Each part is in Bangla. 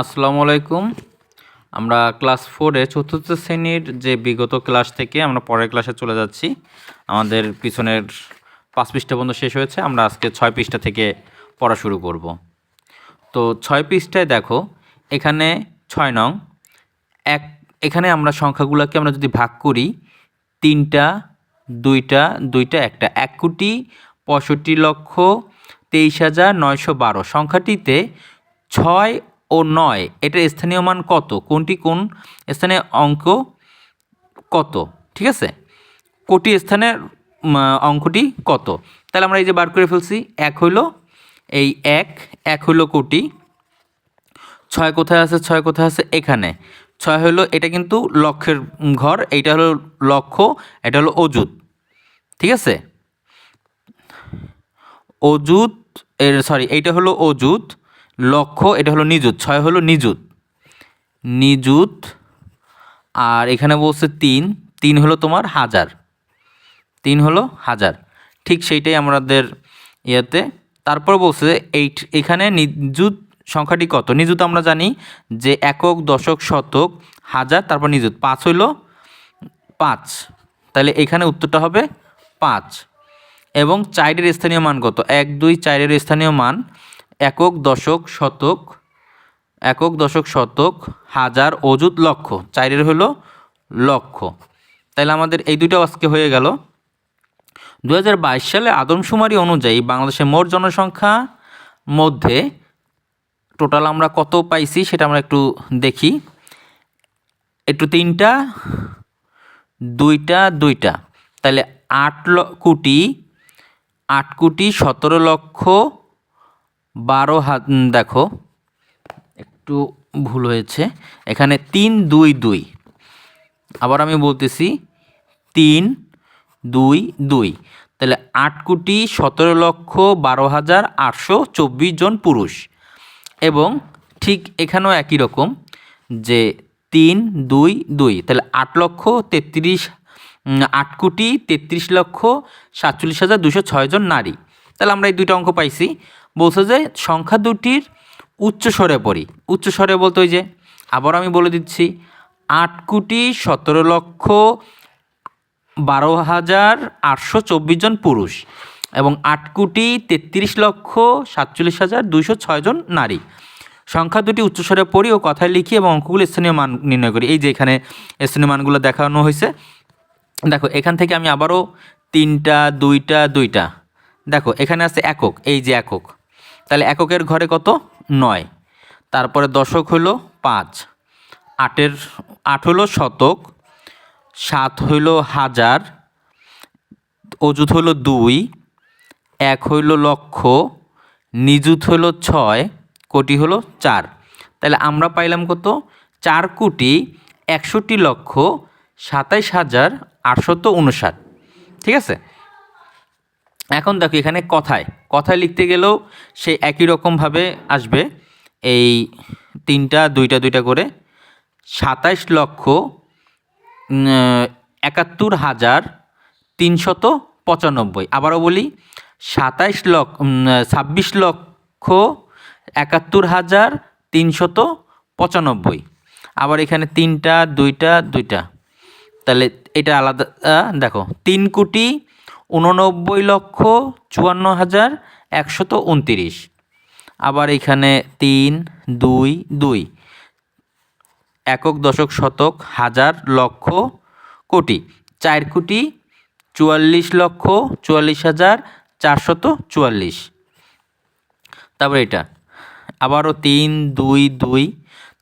আসসালামু আলাইকুম। আমরা ক্লাস ফোরে চতুর্থ শ্রেণির যে বিগত ক্লাস থেকে আমরা পরের ক্লাসে চলে যাচ্ছি। আমাদের পিছনের পাঁচ পৃষ্ঠা পর্যন্ত শেষ হয়েছে। আমরা আজকে ছয় পৃষ্ঠা থেকে পড়া শুরু করব। তো ছয় পৃষ্ঠায় দেখো, এখানে ছয় নং, এক, এখানে আমরা সংখ্যাগুলোকে আমরা যদি ভাগ করি, তিনটা, দুইটা দুইটা, একটা, এক কোটি পঁয়ষট্টি লক্ষ তেইশ হাজার নয়শো বারো। সংখ্যাটিতে ছয় ও নয়। এটার স্থানীয় মান কত? কোনটি কোন স্থানে অঙ্ক কত? ঠিক আছে? কোটি স্থানের অঙ্কটি কত? তাহলে আমরা এই যে বার করে ফেলছি, এক হইল এই এক এক হইল কোটি, ছয় কোথায় আছে, ছয় কোথায় আছে? এখানে। ছয় হলো এটা কিন্তু লক্ষের ঘর, এইটা হলো লক্ষ এটা হলো অজুত ঠিক আছে? অজুত এর সরি এইটা হলো অজুত লক্ষ এটা হলো নিযুত, ছয় হলো নিযুত। নিযুত, আর এখানে বলছে তিন তিন হলো তোমার হাজার। তিন হলো হাজার। ঠিক সেইটাই আমাদের ইয়েতে। তারপর বলছে এইট, এখানে নিযুত সংখ্যাটি কত? নিযুত আমরা জানি যে একক, দশক, শতক, হাজার, তারপর নিযুত। পাঁচ হইল পাঁচ। তাহলে এখানে উত্তরটা হবে পাঁচ। এবং চারের স্থানীয় মান কত? এক, দুই চারের স্থানীয় মান একক দশক শতক, একক দশক শতক হাজার অযুত লক্ষ, চারের হলো লক্ষ। তাহলে আমাদের এই দুইটাও আজকে হয়ে গেল। দু হাজার বাইশ সালে আদমশুমারি অনুযায়ী বাংলাদেশের মোট জনসংখ্যা মধ্যে টোটাল আমরা কত পাইছি সেটা আমরা একটু দেখি। একটু তিনটা, দুইটা দুইটা। তাহলে আট কোটি আট কোটি সতেরো লক্ষ বারো হাত দেখো, একটু ভুল হয়েছে। এখানে তিন, দুই দুই। আবার আমি বলতেছি, তিন, দুই দুই। তাহলে আট কোটি সতেরো লক্ষ বারো হাজার আটশো চব্বিশ জন পুরুষ। এবং ঠিক এখানেও একই রকম যে তিন, দুই দুই। তাহলে আট লক্ষ তেত্রিশ আট কোটি তেত্রিশ লক্ষ সাতচল্লিশ হাজার দুশো ছয় জন নারী। তাহলে আমরা এই দুইটা অঙ্ক পাইছি। বলছে যে সংখ্যা দুটির উচ্চ স্বরে পড়ি। উচ্চ স্বরে বলতে ওই যে আবার আমি বলে দিচ্ছি, আট কোটি সতেরো লক্ষ বারো হাজার আটশো চব্বিশ জন পুরুষ এবং আট কোটি তেত্রিশ লক্ষ সাতচল্লিশ হাজার দুইশো ছয় জন নারী। সংখ্যা দুটি উচ্চস্বরে পড়ি ও কথায় লিখি এবং অঙ্কগুলো স্থানীয় মান নির্ণয় করি। এই যে এখানে স্থানীয় মানগুলো দেখানো হয়েছে। দেখো, এখান থেকে আমি আবারও তিনটা, দুইটা দুইটা। দেখো, এখানে আছে একক, এই যে একক। তাহলে এককের ঘরে কত? নয়। তারপরে দশক হলো পাঁচ। আটের, আট হলো শতক, সাত হইল হাজার, অযুত হইল দুই, এক হইল লক্ষ, নিযুত হইল ছয়, কোটি হলো চার। তাহলে আমরা পাইলাম কত? চার কোটি একষট্টি লক্ষ সাতাইশ হাজার আটশত উনষাট। ঠিক আছে? এখন দেখো এখানে কথায় কথায় লিখতে গেলেও সে একই রকমভাবে আসবে। এই তিনটা, দুইটা দুইটা করে সাতাইশ লক্ষ একাত্তর হাজার তিনশত পঁচানব্বই। আবারও বলি, সাতাইশ লক্ষ ছাব্বিশ লক্ষ একাত্তর হাজার তিনশত পঁচানব্বই। আবার এখানে তিনটা, দুইটা দুইটা। তাহলে এটা আলাদা দেখো, তিন কোটি উননব্বই লক্ষ চুয়ান্ন হাজার একশত উনতিরিশ। আবার এখানে তিন, দুই দুই। একক দশক শতক হাজার লক্ষ কোটি। চার কোটি চুয়াল্লিশ লক্ষ চুয়াল্লিশ হাজার চারশত চুয়াল্লিশ। তারপর এটা। আবারও তিন, দুই দুই।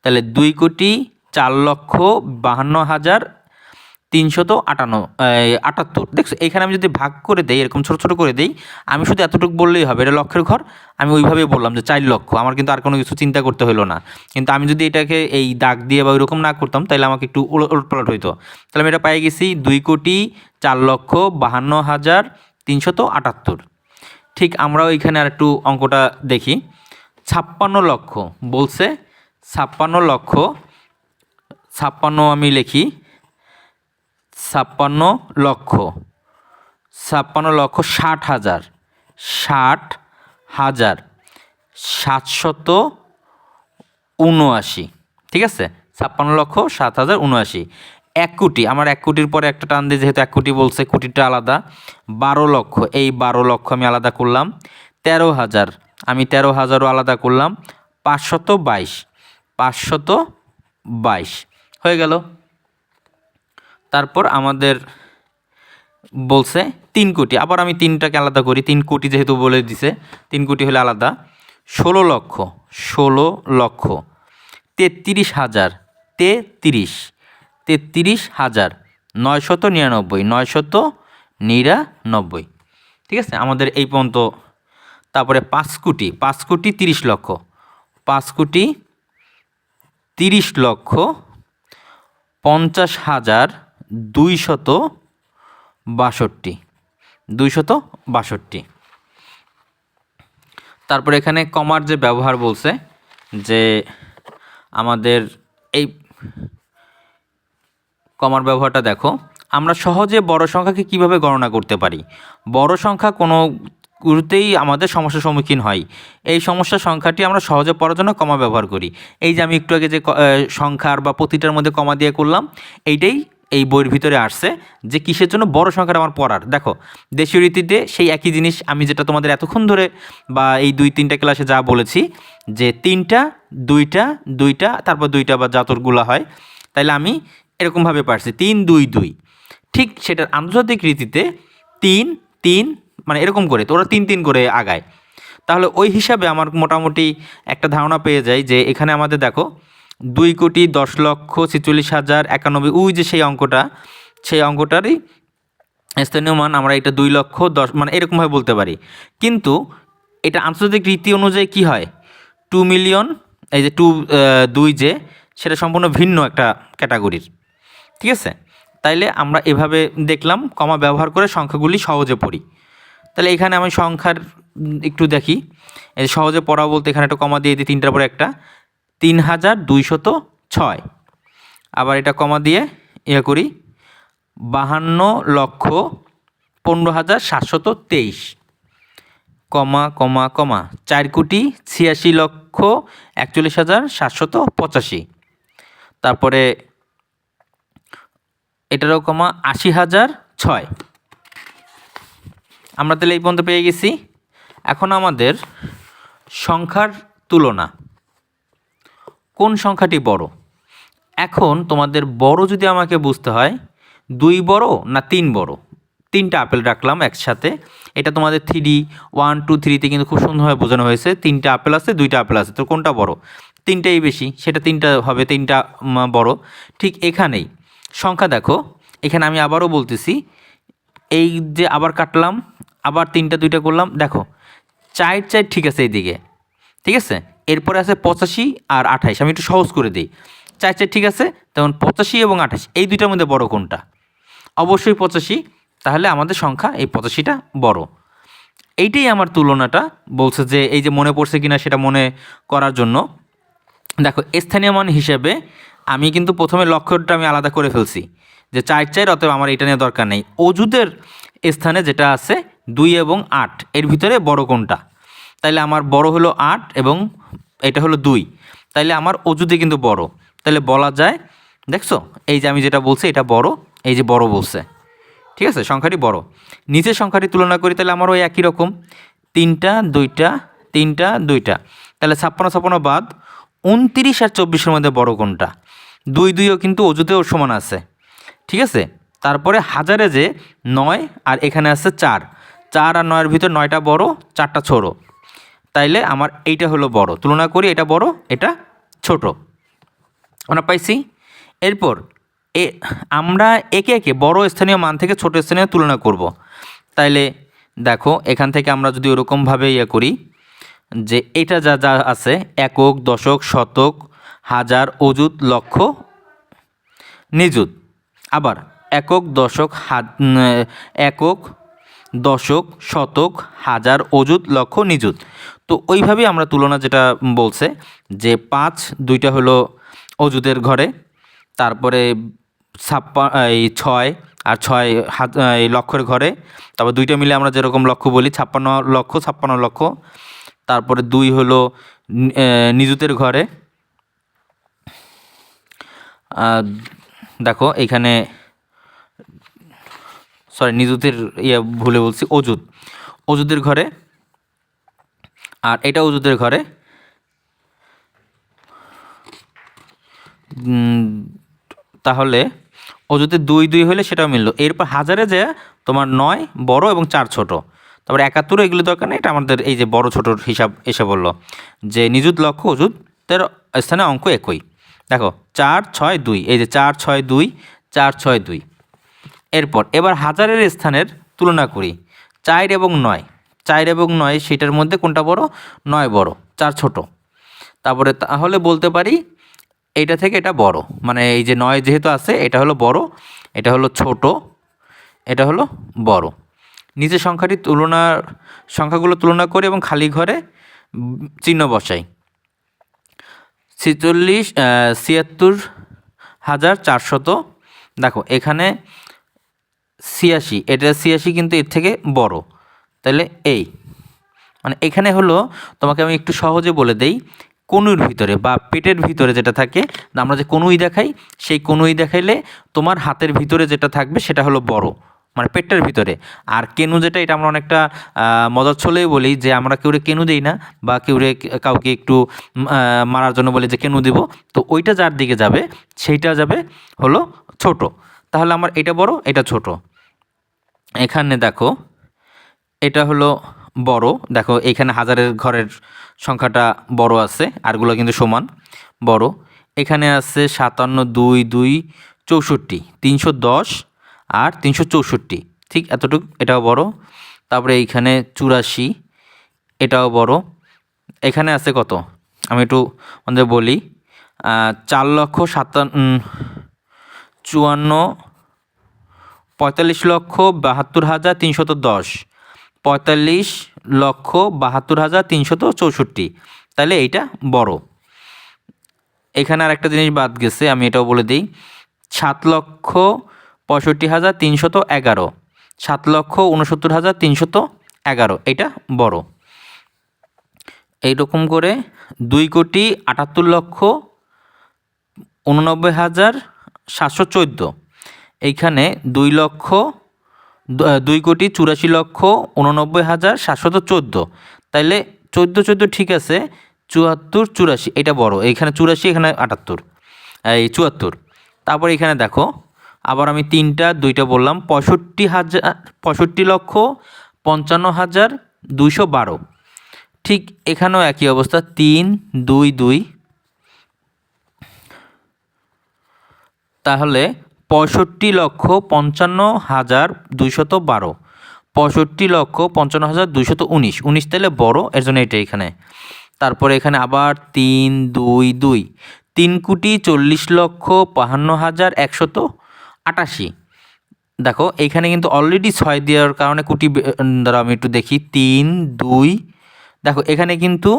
তাহলে দুই কোটি চার লক্ষ বাহান্ন হাজার তিনশত আটান্ন আটাত্তর। দেখছ, এখানে আমি যদি ভাগ করে দেই, এরকম ছোটো ছোটো করে দেই, আমি শুধু এতটুকু বললেই হবে, এটা লক্ষের ঘর। আমি ওইভাবেই বললাম যে চার লক্ষ, আমার কিন্তু আর কোনো কিছু চিন্তা করতে হলো না। কিন্তু আমি যদি এটাকে এই দাগ দিয়ে বা ওইরকম না করতাম তাহলে আমাকে একটু উলটপালট হইতো। তাহলে আমি এটা পাই গেছি দুই কোটি চার লক্ষ বাহান্ন হাজার তিনশত আটাত্তর। ঠিক আমরাও এখানে আর একটু অঙ্কটা দেখি। ছাপ্পান্ন লক্ষ বলছে, ছাপ্পান্ন লক্ষ, ছাপ্পান্ন আমি লিখি। ছাপ্পান্ন লক্ষ। ছাপ্পান্ন লক্ষ ষাট হাজার। ষাট হাজার সাতশত উনআশি। ঠিক আছে? ছাপ্পান্ন লক্ষ সাত হাজার উনআশি। এক কোটি, আমার এক কোটির পরে একটা টান দিয়ে যেহেতু এক কোটি বলছে, কোটিটা আলাদা। বারো লক্ষ, এই বারো লক্ষ আমি আলাদা করলাম। তেরো হাজার, আমি তেরো হাজারও আলাদা করলাম। পাঁচশত বাইশ পাঁচশত বাইশ। হয়ে গেল। তারপর আমাদের বলছে তিন কোটি। আবার আমি তিনটাকে আলাদা করি। তিন কোটি যেহেতু বলে দিছে, তিন কোটি হলে আলাদা। ষোলো লক্ষ ষোলো লক্ষ, তেত্রিশ হাজার, তেত্রিশ তেত্রিশ হাজার, নয়শত নিরানব্বই নয়শত নিরানব্বই। ঠিক আছে? আমাদের এই পর্যন্ত। তারপরে পাঁচ কোটি পাঁচ কোটি তিরিশ লক্ষ, পাঁচ কোটি তিরিশ লক্ষ পঞ্চাশ হাজার দুইশত বাষট্টি। দুইশত বাষট্টি। তারপর এখানে কমার যে ব্যবহার বলছে, যে আমাদের এই কমার ব্যবহারটা দেখো, আমরা সহজে বড় সংখ্যাকে কীভাবে গণনা করতে পারি? বড় সংখ্যা কোনো গুরুতেই আমাদের সমস্যার সম্মুখীন হয়। এই সমস্যার সংখ্যাটি আমরা সহজে পড়ার জন্য কমা ব্যবহার করি। এই যে আমি একটু আগে যে সংখ্যার বা প্রতিটার মধ্যে কমা দিয়ে করলাম, এইটাই এই বইয়ের ভিতরে আসছে যে কিসের জন্য বড় সংখ্যাটা আমার পড়ার। দেখো, দেশীয় রীতিতে সেই একই জিনিস আমি যেটা তোমাদের এতক্ষণ ধরে বা এই দুই তিনটা ক্লাসে যা বলেছি, যে তিনটা, দুইটা দুইটা, তারপর দুইটা বা যাতরগুলো হয়, তাইলে আমি এরকমভাবে পারছি। তিন, দুই দুই। ঠিক সেটার আন্তর্জাতিক রীতিতে তিন তিন মানে এরকম করে, তো ওরা তিন তিন করে আগায়। তাহলে ওই হিসাবে আমার মোটামুটি একটা ধারণা পেয়ে যায় যে এখানে আমাদের দেখো দুই কোটি দশ লক্ষ ছেচল্লিশ হাজার একানব্বই, ওই যে সেই অঙ্কটা, সেই অঙ্কটারই স্থানীয় মান আমরা এটা দুই লক্ষ দশ মানে এরকমভাবে বলতে পারি। কিন্তু এটা আন্তর্জাতিক রীতি অনুযায়ী কি হয়? টু মিলিয়ন, এই যে টু দুই যে, সেটা সম্পূর্ণ ভিন্ন একটা ক্যাটাগরির। ঠিক আছে? তাইলে আমরা এভাবে দেখলাম, কমা ব্যবহার করে সংখ্যাগুলি সহজে পড়ি। তাহলে এখানে আমি সংখ্যার একটু দেখি। সহজে পড়া বলতে এখানে একটা কমা দিয়ে দিই, তিনটার পরে একটা। তিন হাজার দুইশত ছয়। আবার এটা কমা দিয়ে ইয়ে করি, বাহান্ন লক্ষ পনেরো হাজার সাতশত তেইশ। কমা কমা কমা, চার কোটি ছিয়াশি লক্ষ একচল্লিশ হাজার সাতশত পঁচাশি। তারপরে এটারও কমা আশি হাজার ছয়। আমরা তাহলে এই পর্যন্ত পেয়ে গেছি। এখন আমাদের সংখ্যার তুলনা। কোন সংখ্যাটি বড়? এখন তোমাদের বড় যদি আমাকে বুঝতে হয়, দুই বড় না তিন বড়? তিনটা আপেল রাখলাম একসাথে। এটা তোমাদের থ্রি ওয়ান টু থ্রিতে কিন্তু খুব সুন্দরভাবে বোঝানো হয়েছে। তিনটা আপেল আছে, দুইটা আপেল আছে, তো কোনটা বড়? তিনটাই বেশি, সেটা তিনটা হবে, তিনটা বড়। ঠিক এখানেই। সংখ্যা দেখো, এখানে আমি আবারও বলতেছি, এই যে আবার কাটলাম, আবার তিনটা, দুইটা করলাম, দেখো, চার চার ঠিক আছে এইদিকে। ঠিক আছে? এরপরে আছে পঁচাশি আর আঠাইশ। আমি একটু সহজ করে দিই। চার চার ঠিক আছে? তেমন পঁচাশি এবং আঠাশ এই দুইটার মধ্যে বড় কোনটা? অবশ্যই পঁচাশি। তাহলে আমাদের সংখ্যা এই পঁচাশিটা বড়। এইটাই আমার তুলনাটা। বলছে যে এই যে মনে পড়ছে কিনা সেটা মনে করার জন্য। দেখো, স্থানীয় মান হিসেবে আমি কিন্তু প্রথমে লক্ষ্যটা আমি আলাদা করে ফেলছি। যে চার চার, অতএব আমার এটা নিয়ে দরকার নেই। অজুদের স্থানে যেটা আছে দুই এবং আট, এর ভিতরে বড় কোনটা? তাইলে আমার বড় হলো আট এবং এটা হলো দুই। তাইলে আমার অজুদে কিন্তু বড়। তাহলে বলা যায়, দেখছ? এই যে আমি যেটা বলছি, এটা বড়, এই যে বড় বলছে। ঠিক আছে? সংখ্যাটি বড়। নিচের সংখ্যাটি তুলনা করি তাহলে আমার ওই একই রকম। তিনটা, দুইটা তিনটা, দুইটা। তাহলে ছাপ্পান্ন ছাপ্পান্ন বাদ, উনতিরিশ আর চব্বিশের মধ্যে বড় কোনটা? দুই দুইও কিন্তু অজুতেও সমান আছে। ঠিক আছে? তারপরে হাজারে যে নয় আর এখানে আছে চার। চার আর নয়ের ভিতর নয়টা বড়, চারটা ছোটো। তাইলে আমার এইটা হলো বড়। তুলনা করি এটা বড়, এটা ছোট। আমরা পাইছি? এরপর এ, আমরা একে একে বড় স্থানীয় মান থেকে ছোট স্থানীয় তুলনা করব। তাইলে দেখো, এখান থেকে আমরা যদি ওরকমভাবে ইয়ে করি, যে এটা যা যা আছে, একক, দশক, শতক, হাজার, অযুত, লক্ষ, নিযুত। আবার একক, দশক, হাত- একক দশক শতক হাজার অযুত লক্ষ নিযুত। তো ওইভাবেই আমরা তুলনা যেটা বলছে যে পাঁচ দুইটা হলো অযুতের ঘরে তারপরে ছাপ্পা এই ছয় আর ছয় হাত এই লক্ষের ঘরে তারপর দুইটা মিলে আমরা যেরকম লক্ষ বলি ছাপ্পান্ন লক্ষ ছাপ্পান্ন লক্ষ। তারপরে দুই হলো নি- এ, নিযুতের ঘরে। দেখো এখানে সরি নিযুতের ইয়ে ভুলে বলছি অজুত অজুদের ঘরে, আর এটা অজুদের ঘরে। তাহলে অজুতে দুই দুই হলে সেটাও মিললো। এরপর হাজারে যে তোমার নয় বড় এবং চার ছোট। তারপরে একাত্তর এগুলো দরকার নেই, এটা আমাদের এই যে বড় ছোটোর হিসাব এসে বলল। যে নিযুত লক্ষ্য অজুতের স্থানে অঙ্ক একই। দেখো, চার, ছয়, দুই, এই যে চার, ছয়, দুই, চার, ছয়, দুই। এরপর, এবার হাজারের স্থানের তুলনা করি। চার এবং নয়। চার এবং নয়, সেটার মধ্যে কোনটা বড়? নয় বড়। চার ছোট। তারপরে তাহলে বলতে পারি এটা থেকে এটা বড়। মানে এই যে নয় যেহেতু আছে, এটা হলো বড়, এটা হলো ছোট, এটা হলো বড়। নিচের সংখ্যাটি তুলনার, সংখ্যাগুলো তুলনা করে এবং খালি ঘরে চিহ্ন বসাই। ছেচল্লিশ ছিয়াত্তর হাজার চারশত। দেখো, এখানে ছিয়াশি। এটা ছিয়াশি কিন্তু এর থেকে বড়। তাহলে এই। মানে এখানে হলো, তোমাকে আমি একটু সহজে বলে দেই কনুইর ভিতরে বা পেটের ভিতরে যেটা থাকে, আমরা যে কনুই দেখাই, সেই কনুই দেখাইলে তোমার হাতের ভিতরে যেটা থাকবে সেটা হলো বড় মানে পেটের ভিতরে। আর কেনু যেটা, এটা আমরা অনেকটা মজার ছলেই বলি যে আমরা কেউরে কেনু দিই না, বা কেউরে কাউকে একটু মারার জন্য বলি যে কেনু দিব। তো ওইটা যার দিকে যাবে, সেইটা যাবে হলো ছোট। তাহলে আমার এটা বড়, এটা ছোট। এখানে দেখো, এটা হলো বড়। দেখো, এখানে হাজারের ঘরের সংখ্যাটা বড় আছে, আরগুলো কিন্তু সমান। বড়। এখানে আছে সাতান্ন, দুই দুই, চৌষট্টি, তিনশো দশ আর তিনশো চৌষট্টি। ঠিক এতটুকু? এটাও বড়। তারপরে এইখানে চুরাশি, এটাও বড়। এখানে আছে কত? আমি একটু আমাদের বলি চার লক্ষ সাতান্ন চুয়ান্ন পঁয়তাল্লিশ লক্ষ বাহাত্তর হাজার তিনশত দশ। পঁয়তাল্লিশ লক্ষ বাহাত্তর হাজার তিনশত চৌষট্টি। তাহলে এইটা বড়। এখানে আর একটা জিনিস বাদ গেছে, আমি এটাও বলে দিই। সাত লক্ষ পঁয়ষট্টি হাজার তিনশত এগারো। সাত লক্ষ উনসত্তর হাজার তিনশত এগারো। এটা বড়। এইরকম করে দুই কোটি আটাত্তর লক্ষ উননব্বই হাজার সাতশো চোদ্দ। এইখানে দুই লক্ষ দুই কোটি চুরাশি লক্ষ উননব্বই হাজার সাতশত চোদ্দ। তাইলে চোদ্দ চোদ্দ ঠিক আছে, চুয়াত্তর চুরাশি, এটা বড়। এইখানে চুরাশি, এখানে আটাত্তর। এই চুয়াত্তর। তারপর এখানে দেখো, আবার আমি তিনটা, দুইটা বললাম, পঁয়ষট্টি হাজার, পঁয়ষট্টি লক্ষ পঞ্চান্ন হাজার দুইশো বারো। ঠিক এখানেও একই অবস্থা, তিন, দুই দুই। তাহলে পঁয়ষট্টি লক্ষ পঞ্চান্ন হাজার দুইশত বারো। পঁয়ষট্টি লক্ষ পঞ্চান্ন হাজার দুইশত উনিশ। উনিশ তাহলে বড়, এর জন্য এটা এখানে। তারপরে এখানে আবার তিন, দুই দুই। তিন কোটি চল্লিশ লক্ষ বাহান্ন হাজার একশত আটাশি। দেখো এইখানে কিন্তু অলরেডি ছয় দেওয়ার কারণে কোটি দ্বারা আমি একটু দেখি। তিন, দুই। দেখো, এখানে কিন্তু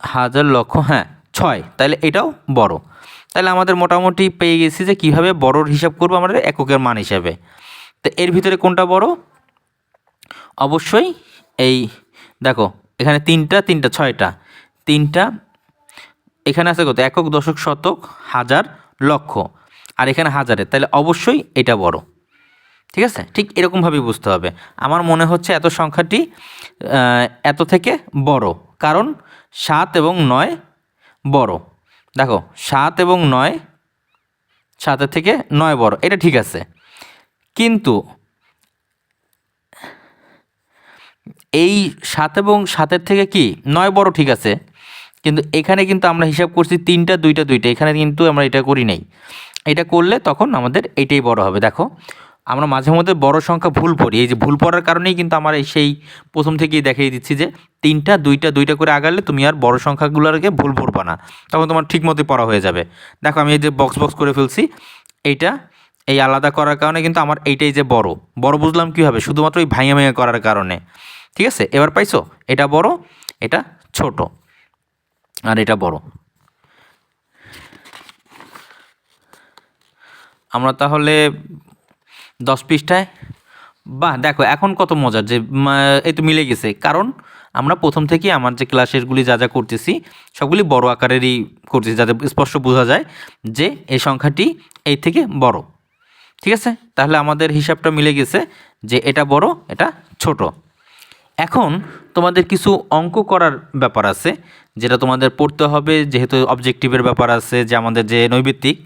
হাজার লক্ষ হ্যাঁ ছয়। তাহলে এটাও বড়। তাহলে আমাদের মোটামুটি পেয়ে গেছি যে কীভাবে বড়োর হিসাব করব আমাদের এককের মান হিসাবে। তো এর ভিতরে কোনটা বড়? অবশ্যই এই দেখো, এখানে তিনটা তিনটা, ছয়টা। তিনটা, এখানে আছে কত? একক, দশক, শতক, হাজার, লক্ষ। আর এখানে হাজারে তাহলে অবশ্যই এটা বড়। ঠিক আছে? ঠিক এরকমভাবেই বুঝতে হবে। আমার মনে হচ্ছে এত সংখ্যাটি এত থেকে বড়। কারণ সাত এবং নয় বড়। দেখো, সাত এবং নয়, সাতের থেকে নয় বড়, এটা ঠিক আছে। কিন্তু এই সাত এবং সাতের থেকে কি, নয় বড় ঠিক আছে। কিন্তু এখানে কিন্তু আমরা হিসাব করছি তিনটা, দুইটা দুইটা, এখানে কিন্তু আমরা এটা করি নাই। এটা করলে তখন আমাদের এটাই বড় হবে, দেখো। আমরা মাঝে মধ্যে বড় সংখ্যা ভুল পড়ি। এই যে ভুল পড়ার কারণেই কিন্তু আমার এই সেই প্রথম থেকেই দেখিয়ে দিচ্ছি যে তিনটা, দুইটা দুইটা করে আগালে তুমি আর বড় সংখ্যাগুলোকে ভুল পড়বা না। তখন তোমার ঠিক মতো পড়া হয়ে যাবে। দেখো আমি এই যে বক্স বক্স করে ফেলছি। এইটা এই আলাদা করার কারণে কিন্তু আমার এইটাই যে বড়। বড় বুঝলাম কীভাবে? শুধুমাত্র এই ভাইয়া ভাইয়া করার কারণে। ঠিক আছে? এবার পাইছো? এটা বড়, এটা ছোট আর এটা বড়। আমরা তাহলে দশ পৃষ্ঠায়? বাহ, দেখো, এখন কত মজার যে এই তো মিলে গেছে। কারণ আমরা প্রথম থেকেই আমার যে ক্লাসেরগুলি যা যা করতেছি, সবগুলি বড় আকারেরই করতেছি, যাতে স্পষ্ট বোঝা যায় যে এই সংখ্যাটি এই থেকে বড়। ঠিক আছে? তাহলে আমাদের হিসাবটা মিলে গেছে যে এটা বড়, এটা ছোট। এখন তোমাদের কিছু অঙ্ক করার ব্যাপার আছে, যেটা তোমাদের পড়তে হবে, যেহেতু অবজেক্টিভের ব্যাপার আছে, যে আমাদের যে নৈবিত্তিক।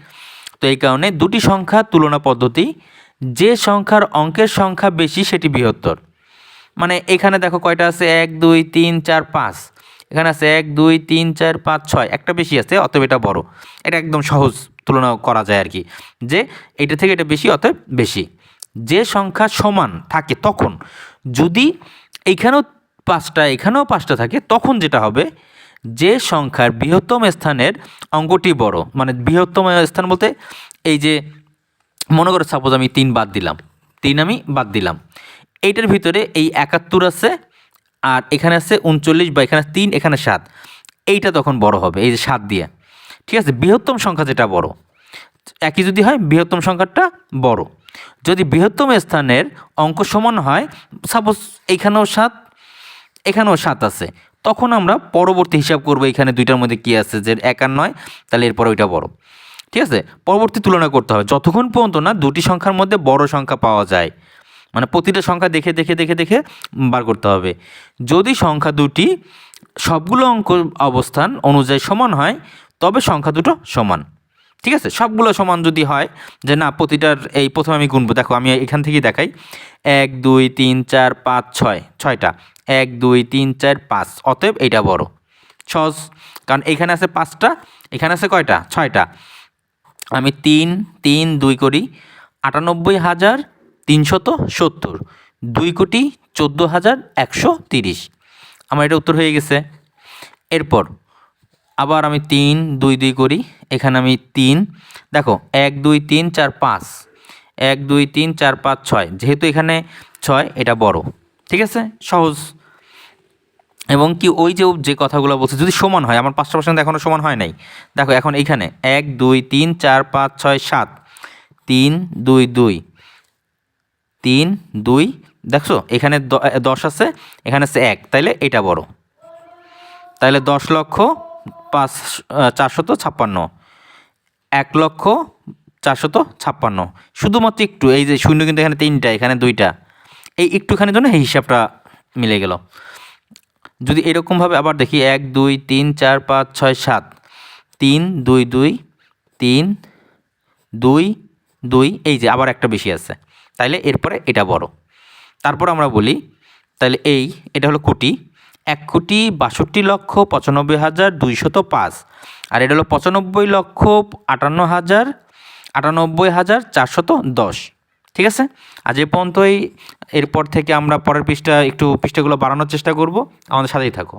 তো এই কারণে দুটি সংখ্যা তুলনা পদ্ধতি যে সংখ্যার অঙ্কের সংখ্যা বেশি সেটি বৃহত্তর। মানে এখানে দেখো কয়টা আছে? এক, দুই, তিন, চার, পাঁচ। এখানে আছে এক, দুই, তিন, চার, পাঁচ, ছয়। একটা বেশি আছে, অতএব এটা বড়। এটা একদম সহজ তুলনা করা যায় আর কি যে এটা থেকে এটা বেশি, অতএব বেশি। যে সংখ্যা সমান থাকে তখন, যদি এইখানেও পাঁচটা, এখানেও পাঁচটা থাকে, তখন যেটা হবে, যে সংখ্যার বৃহত্তম স্থানের অঙ্কটি বড়। মানে বৃহত্তম স্থান বলতে এই যে মনে করো সাপোজ আমি তিন বাদ দিলাম। তিন আমি বাদ দিলাম। এইটার ভিতরে এই একাত্তর আছে, আর এখানে আছে উনচল্লিশ বা এখানে তিন, এখানে সাত। এইটা তখন বড় হবে, এই যে সাত দিয়ে। ঠিক আছে? বৃহত্তম সংখ্যা যেটা বড়, একই যদি হয়, বৃহত্তম সংখ্যাটা বড়। যদি বৃহত্তম স্থানের অঙ্ক সমান হয় সাপোজ এইখানেও সাত, এখানেও সাত আছে, তখন আমরা পরবর্তী হিসাব করব, এখানে দুইটার মধ্যে কী আছে, যে এক আর নয় তাহলে এরপর ওইটা বড়। ঠিক আছে? পরবর্তী তুলনা করতে হবে। যতক্ষণ পর্যন্ত না দুটি সংখ্যার মধ্যে বড় সংখ্যা পাওয়া যায় মানে প্রতিটা সংখ্যা দেখে দেখে দেখে দেখে বার করতে হবে। যদি সংখ্যা দুটি সবগুলো অঙ্ক অবস্থান অনুযায়ী সমান হয়, তবে সংখ্যা দুটো সমান। ঠিক আছে? সবগুলো সমান যদি হয়, যে না, প্রতিটার এই প্রথমে আমি গুনবো। দেখো, আমি এখান থেকেই দেখাই। এক, দুই, তিন, চার, পাঁচ, ছয়। ছয়টা। এক, দুই, তিন, চার, পাঁচ। অতএব এইটা বড়। সহজ। কারণ এখানে আছে পাঁচটা, এখানে আছে কয়টা? ছয়টা। আমি তিন তিন, দুই করি। আটানব্বই হাজার তিনশত সত্তর। দুই কোটি চোদ্দ হাজার একশো তিরিশ। আমার এটা উত্তর হয়ে গেছে। এরপর আবার আমি তিন, দুই দুই করি। এখানে আমি তিন। দেখো, এক, দুই, তিন, চার, পাঁচ। এক, দুই, তিন, চার, পাঁচ, ছয়। যেহেতু এখানে ছয়, এটা বড়। ঠিক আছে? সহজ। এবং কি ওই যে যে কথাগুলো বলছে, যদি সমান হয়, আমার পাঁচটা পার্সেন্ট এখনও সমান হয় নাই। দেখো, এখন এইখানে, এক, দুই, তিন, চার, পাঁচ, ছয়, সাত। তিন, দুই দুই। তিন, দুই, দেখছ? এখানে দশ আছে, এখানে আছে এক, তাইলে এটা বড়। তাহলে দশ লক্ষ পাঁচ চারশত ছাপ্পান্ন। এক লক্ষ চারশত ছাপ্পান্ন। শুধুমাত্র একটু, এই যে শূন্য কিন্তু এখানে তিনটা, এখানে দুইটা। এই একটুখানির জন্য এই হিসাবটা মিলে গেল। যদি এরকমভাবে আবার দেখি, এক, দুই, তিন, চার, পাঁচ, ছয়, সাত। তিন, দুই দুই, তিন, দুই দুই, এই যে আবার একটা বেশি আছে। তাইলে এরপরে এটা বড়। তারপর আমরা বলি তাহলে এই, এটা হলো কোটি এক কোটি বাষট্টি লক্ষ পঁচানব্বই হাজার দুইশত পাঁচ। আর এটা হলো পঁচানব্বই লক্ষ আটান্ন হাজার আটানব্বই হাজার চারশত দশ। ঠিক আছে? আজ এ পর্যন্তই। এরপর থেকে আমরা পরের পৃষ্ঠা, একটু পৃষ্ঠাগুলো বাড়ানোর চেষ্টা করব। আমাদের সাথেই থাকো।